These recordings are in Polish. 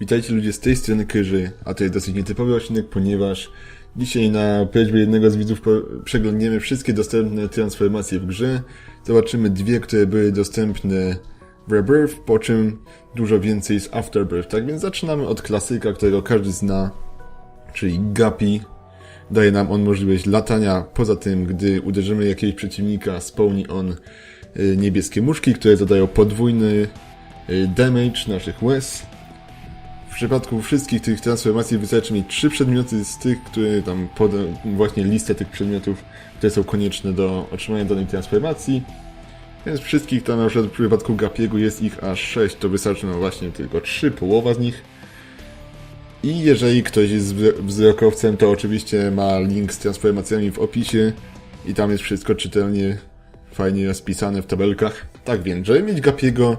Witajcie ludzie z tej strony Kyży, a to jest dosyć nietypowy odcinek, ponieważ dzisiaj na prośbę jednego z widzów przeglądniemy wszystkie dostępne transformacje w grze. Zobaczymy dwie, które były dostępne w Rebirth, po czym dużo więcej z Afterbirth. Tak więc zaczynamy od klasyka, którego każdy zna, czyli Guppy. Daje nam on możliwość latania, poza tym, gdy uderzymy jakiegoś przeciwnika, spełni on y, niebieskie muszki, które zadają podwójny y, damage naszych łez. W przypadku wszystkich tych transformacji wystarczy mieć trzy przedmioty z tych, które tam poda właśnie listę tych przedmiotów, które są konieczne do otrzymania danej transformacji. Więc wszystkich tam na przykład w przypadku Gapiego jest ich aż 6, to wystarczy nam właśnie tylko 3, połowa z nich. I jeżeli ktoś jest wzro- wzrokowcem, to oczywiście ma link z transformacjami w opisie i tam jest wszystko czytelnie, fajnie rozpisane w tabelkach. Tak więc, żeby mieć Gapiego,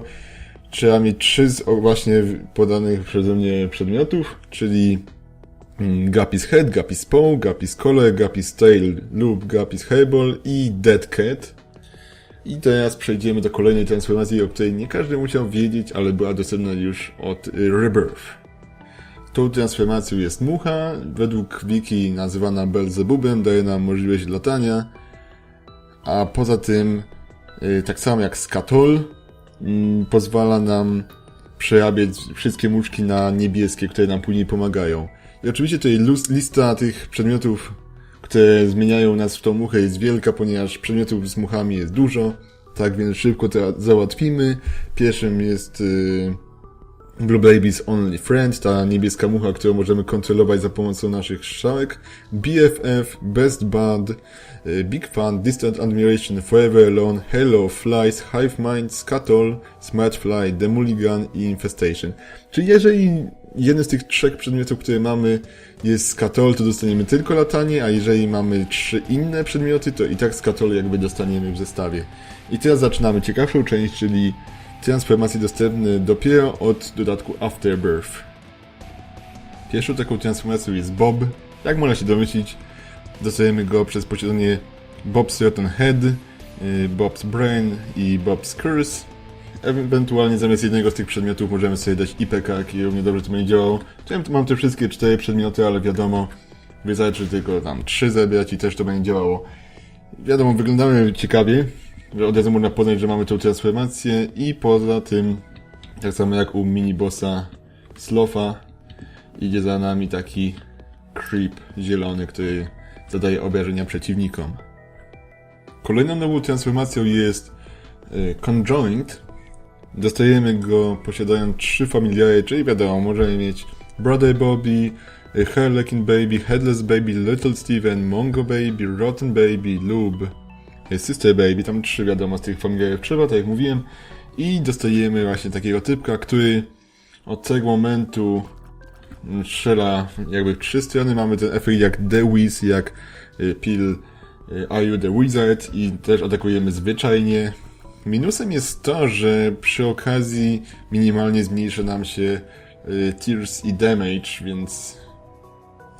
trzeba mieć trzy z właśnie podanych przeze mnie przedmiotów, czyli mm, Guppy's Head, Guppy's Paw, Guppy's Collar, Guppy's Tail lub Guppy's Hairball i Dead Cat. I teraz przejdziemy do kolejnej transformacji, o której nie każdy musiał wiedzieć, ale była dostępna już od y, Rebirth. Tą transformacją jest mucha, według wiki nazywana Belzebubem, daje nam możliwość latania, a poza tym, y, tak samo jak Skatol, pozwala nam przerabiać wszystkie muszki na niebieskie, które nam później pomagają. I oczywiście tutaj lista tych przedmiotów, które zmieniają nas w tą muchę jest wielka, ponieważ przedmiotów z muchami jest dużo. Tak więc szybko to załatwimy. Pierwszym jest y, Blue Baby's Only Friend, ta niebieska mucha, którą możemy kontrolować za pomocą naszych strzałek. BFF, Best Bud, y, Big Fun, Distant Admiration, Forever Alone, Hello, Flies, Hive Mind, Scuttle, Smart Fly, Demuligan i Infestation. Czyli jeżeli jeden z tych trzech przedmiotów, które mamy jest Scuttle, to dostaniemy tylko latanie, a jeżeli mamy trzy inne przedmioty, to i tak Scuttle jakby dostaniemy w zestawie. I teraz zaczynamy ciekawszą część, czyli transformacje dostępne dopiero od dodatku Afterbirth. Pierwszą taką transformacją jest Bob. Jak można się domyślić, dostajemy go przez posiadanie Bob's Rotten Head, y, Bob's Brain i Bob's Curse. Ewentualnie zamiast jednego z tych przedmiotów możemy sobie dać IPK i równie dobrze to będzie działało. Chciałem, mam te wszystkie cztery przedmioty, ale wiadomo, wystarczy tylko tam trzy zebrać i też to będzie działało. Wiadomo, wyglądamy ciekawie, że od razu można poznać, że mamy tą transformację i poza tym, tak samo jak u minibossa Slofa, idzie za nami taki creep zielony, który zadaje obrażenia przeciwnikom. Kolejną nową transformacją jest y, Conjoint. Dostajemy go posiadając trzy familiary, czyli wiadomo, możemy mieć Brother Bobby, Harlequin Baby, Headless Baby, Little Steven, Mongo Baby, Rotten Baby lub y, Sister Baby. Tam trzy wiadomo z tych familiarów trzeba, tak jak mówiłem. I dostajemy właśnie takiego typka, który od tego momentu strzela jakby w trzy strony. Mamy ten efekt jak The Wiz, jak y, Pil y, Are You The Wizard i też atakujemy zwyczajnie. Minusem jest to, że przy okazji minimalnie zmniejsza nam się y, tears i damage, więc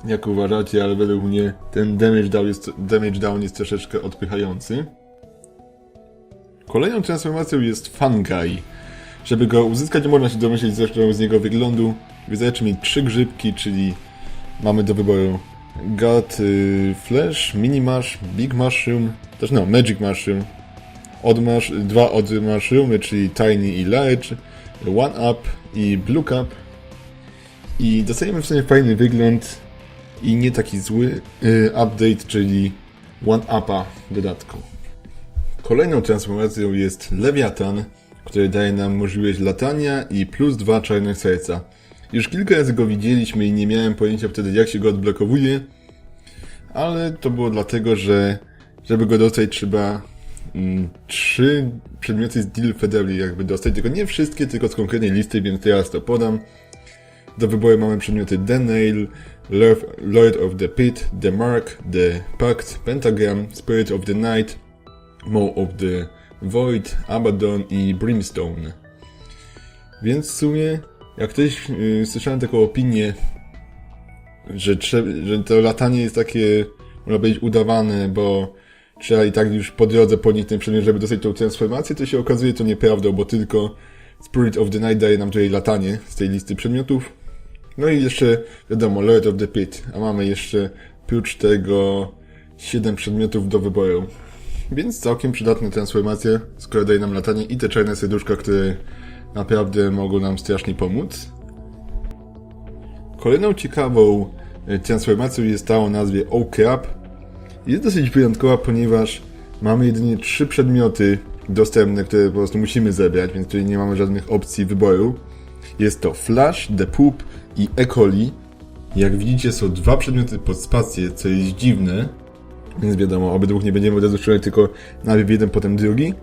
jak uważacie, ale według mnie ten damage down jest, damage down jest troszeczkę odpychający. Kolejną transformacją jest Fungi. Żeby go uzyskać, można się domyślić zresztą z jego wyglądu. Wystarczy mieć trzy grzybki, czyli mamy do wyboru God y, Flash, Mini Mush, Big Mushroom, też no, Magic Mushroom, odd mush, dwa Odd Mushroomy, czyli Tiny i Large, One Up i Blue Cup. I dostajemy w sumie fajny wygląd i nie taki zły y, update, czyli One Upa w dodatku. Kolejną transformacją jest Lewiatan, który daje nam możliwość latania i plus dwa czarne serca. Już kilka razy go widzieliśmy i nie miałem pojęcia wtedy jak się go odblokowuje, ale to było dlatego, że żeby go dostać trzeba mm, trzy przedmioty z Deal Federally jakby dostać, tylko nie wszystkie, tylko z konkretnej listy, więc teraz to podam. Do wyboru mamy przedmioty The Nail, Lord- of the Pit, The Mark, The Pact, Pentagram, Spirit of the Night, Maw of the Void, Abaddon i Brimstone. Więc w sumie, jak ktoś yy, słyszałem taką opinię, że, że to latanie jest takie, można powiedzieć, udawane, bo trzeba i tak już po drodze podnieść ten przedmiot, żeby dostać tą transformację, to się okazuje to nieprawdą, bo tylko Spirit of the Night daje nam tutaj latanie z tej listy przedmiotów. No i jeszcze, wiadomo, Lord of the Pit, a mamy jeszcze prócz tego 7 przedmiotów do wyboru. Więc całkiem przydatne transformacje, skoro daje nam latanie i te czarne serduszka, które naprawdę mogą nam strasznie pomóc. Kolejną ciekawą e, transformacją jest ta o nazwie O-Crab. Jest dosyć wyjątkowa, ponieważ mamy jedynie trzy przedmioty dostępne, które po prostu musimy zebrać, więc tutaj nie mamy żadnych opcji wyboru. Jest to Flash, The Poop i E. coli. Jak widzicie są dwa przedmioty pod spację, co jest dziwne, więc wiadomo, obydwu nie będziemy od razu strzelać, tylko najpierw jeden, potem drugi.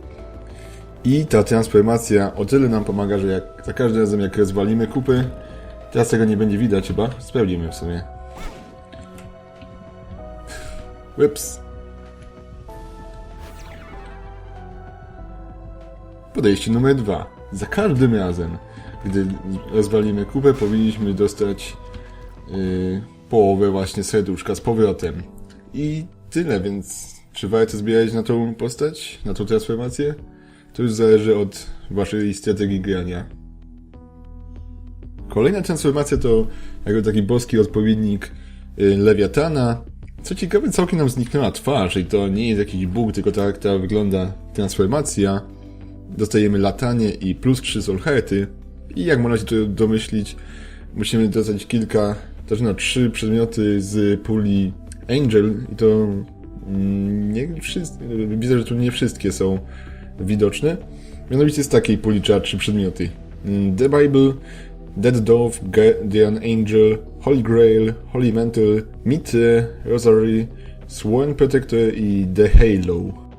I ta transformacja o tyle nam pomaga, że jak za każdym razem jak rozwalimy kupy, teraz tego nie będzie widać chyba, sprawdzimy w sumie. Ups. Podejście numer dwa. Za każdym razem, gdy rozwalimy kupę, powinniśmy dostać yy, połowę właśnie serduszka z powrotem. I tyle, więc czy warto zbierać na tą postać, na tą transformację? To już zależy od waszej strategii grania. Kolejna transformacja to jako taki boski odpowiednik y, Lewiatana. Co ciekawe, całkiem nam zniknęła twarz i to nie jest jakiś bóg, tylko tak ta wygląda transformacja. Dostajemy latanie i plus 3 solherty. I jak można się to domyślić, musimy dostać kilka, też na trzy przedmioty z puli Angel i to mm, nie wszystkie, widzę, że tu nie wszystkie są widoczne. Mianowicie z takiej puli trzeba trzy przedmioty. Mm, The Bible, Dead Dove, Guardian Angel, Holy Grail, Holy Mantle, Mity, Rosary, Sworn Protector i The Halo.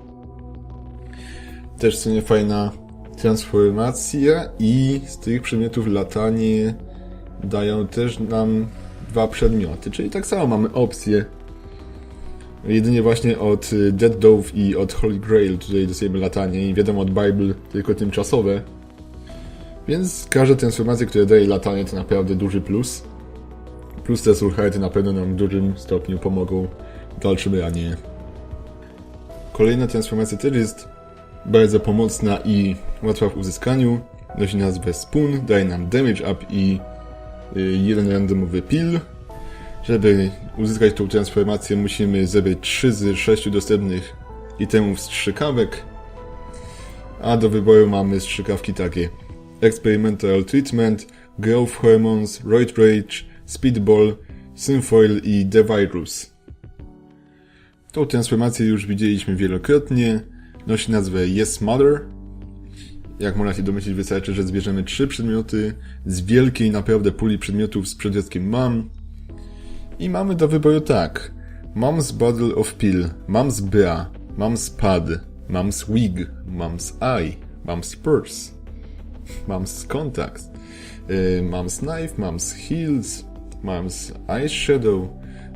Też co nie fajna transformacja i z tych przedmiotów latanie dają też nam dwa przedmioty, czyli tak samo mamy opcję jedynie właśnie od y, Dead Dove i od Holy Grail tutaj dostajemy latanie i wiadomo od Bible tylko tymczasowe. Więc każda transformacja, która daje latanie to naprawdę duży plus. Plus te sulhajty na pewno nam w dużym stopniu pomogą w dalszym ranie. Kolejna transformacja też jest bardzo pomocna i łatwa w uzyskaniu. Nosi nazwę Spoon, daje nam damage up i y, jeden randomowy pill. Żeby uzyskać tą transformację musimy zebrać 3 z 6 dostępnych itemów strzykawek. A do wyboru mamy strzykawki takie Experimental Treatment, Growth Hormones, Roid Rage, Speedball, Synfoil i The Virus. Tą transformację już widzieliśmy wielokrotnie. Nosi nazwę Yes Mother. Jak można się domyślić, wystarczy, że zbierzemy trzy przedmioty z wielkiej naprawdę puli przedmiotów z przedmiotkiem MAM. I mamy do wyboru tak. Mom's Bottle of Pill, Mom's Bra, Mom's Pad, Mom's Wig, Mom's Eye, Mom's Purse, Mom's Contacts, y, Mom's Knife, Mom's Heels, Mom's Eyeshadow,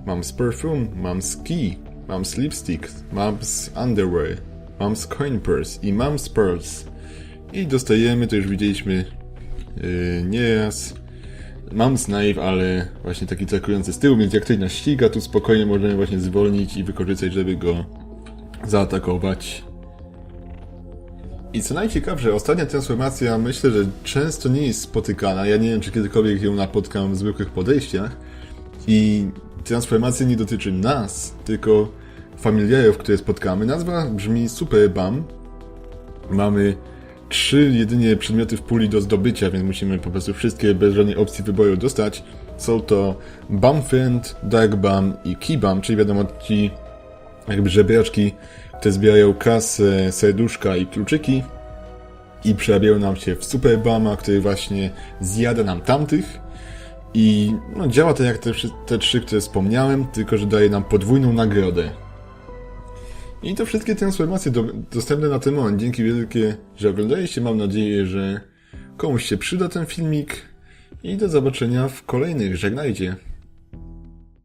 Mom's Perfume, Mom's Key, Mom's Lipstick, Mom's Underwear, Mom's Coin Purse i Mom's Pearls. I dostajemy, to już widzieliśmy yy, nieraz, Mom's Knife, ale właśnie taki atakujący z tyłu, więc jak ktoś nas ściga, tu spokojnie możemy właśnie zwolnić i wykorzystać, żeby go zaatakować. I co najciekawsze, ostatnia transformacja myślę, że często nie jest spotykana. Ja nie wiem, czy kiedykolwiek ją napotkam w zwykłych podejściach. I transformacja nie dotyczy nas, tylko familiarów, które spotkamy. Nazwa brzmi Super Bam. Mamy trzy jedynie przedmioty w puli do zdobycia, więc musimy po prostu wszystkie bez żadnej opcji wyboru dostać. Są to Bum Friend, Dark Bum i Key Bum, czyli wiadomo ci jakby żebraczki, które zbierają kasę, serduszka i kluczyki i przerabiają nam się w Super Bama, który właśnie zjada nam tamtych. I no, działa to jak te, te trzy, które wspomniałem, tylko że daje nam podwójną nagrodę. I to wszystkie transformacje do, dostępne na ten moment. Dzięki wielkie, że oglądaliście. Mam nadzieję, że komuś się przyda ten filmik. I do zobaczenia w kolejnych. Żegnajcie.